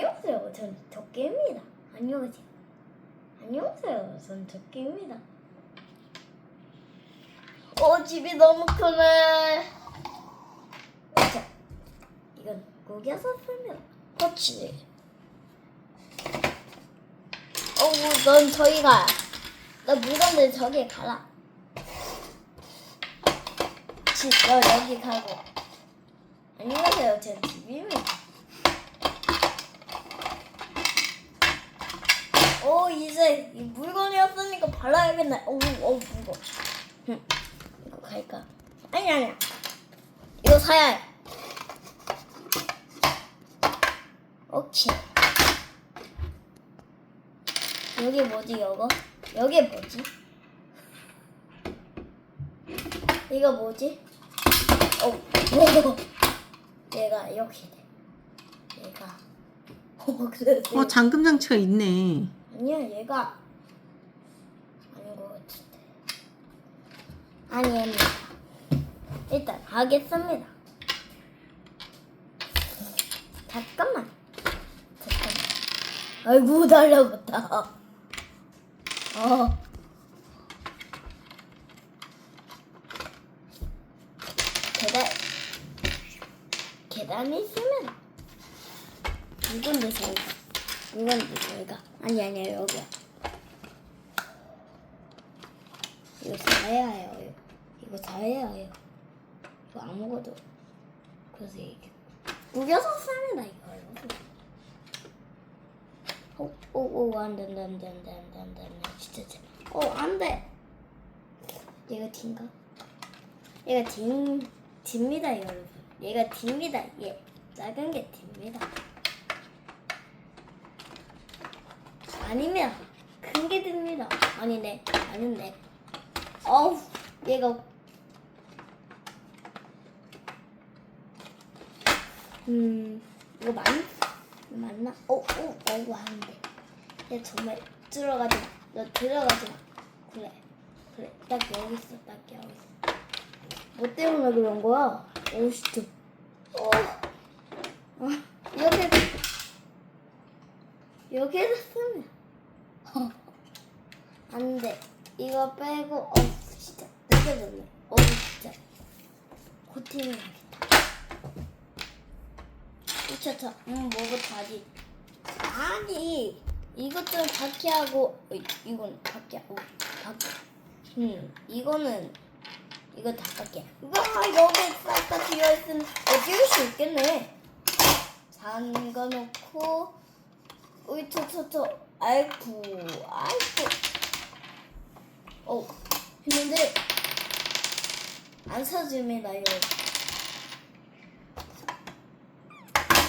안녕하세요. 전 토끼입니다. 안녕하세요. 안녕하세요. 전 토끼입니다. 어, 집이 너무 크네. 자, 이건 구겨서 쓰면 그렇지. 어우, 넌 저기 가. 너 물건들 저기 가라. 집, 너 여기 가고. 안녕하세요. 전 집입니다. 오 이제 이 물건이었으니까 발라야겠네. 오우 어우 무거. 응. 이거 갈까? 아니 아니야. 이거 사야 해. 오케이. 여기 뭐지 이거? 여기 뭐지? 이거 뭐지? 어, 오, 얘가 이렇게 돼. 얘가. 어, 그래. 어 잠금 장치가 있네. 아니야 얘가. 아닌 것 같은데. 아니입니다 일단 하겠습니다. 잠깐만. 잠깐만. 아이고 달라붙다. 어. 계단 계단이 있으면 이건데 저희가 이건데 저희가 아니 아니야 여기야. 이거 사야 해요 이거. 사야 해요. 이거 아무것도 그래서 이게 구겨서 삽니다 이걸로 오오 오 안 돼 안 돼 안 돼 안 돼 안 돼 안 돼 안 돼. 진짜 진짜. 어 안돼. 얘가 D인가? 얘가 D D입니다 여러분. 얘가 D입니다. 얘 작은 게 D입니다 아니면 큰게 됩니다. 아니네, 아닌데. 어우, 얘가 음, 이거 맞 맞나? 어, 어, 어이구 하는데. 얘 정말 들어가지 마. 너 들어가지 마. 그래, 그래. 딱 여기 있어, 딱 여기 있어. 뭐 때문에 그런 거야? 오우, 진짜. 어, 어, 이렇게 여기에서 쓰면 어, 안 돼. 이거 빼고 어 진짜 느껴졌네. 어 진짜 고티는 하겠다. 미쳤다. 음 하지? 아니 이것 좀 밖에 하고 어, 이건 밖에 하고 밖에. 음 이거는 이거 다 밖에. 와 여기 싹다 비어 있으면 어 찍을 수 있겠네. 잠가 놓고 으이 토토토 아이쿠 아이쿠. 어 했는데 안 서집니다 이거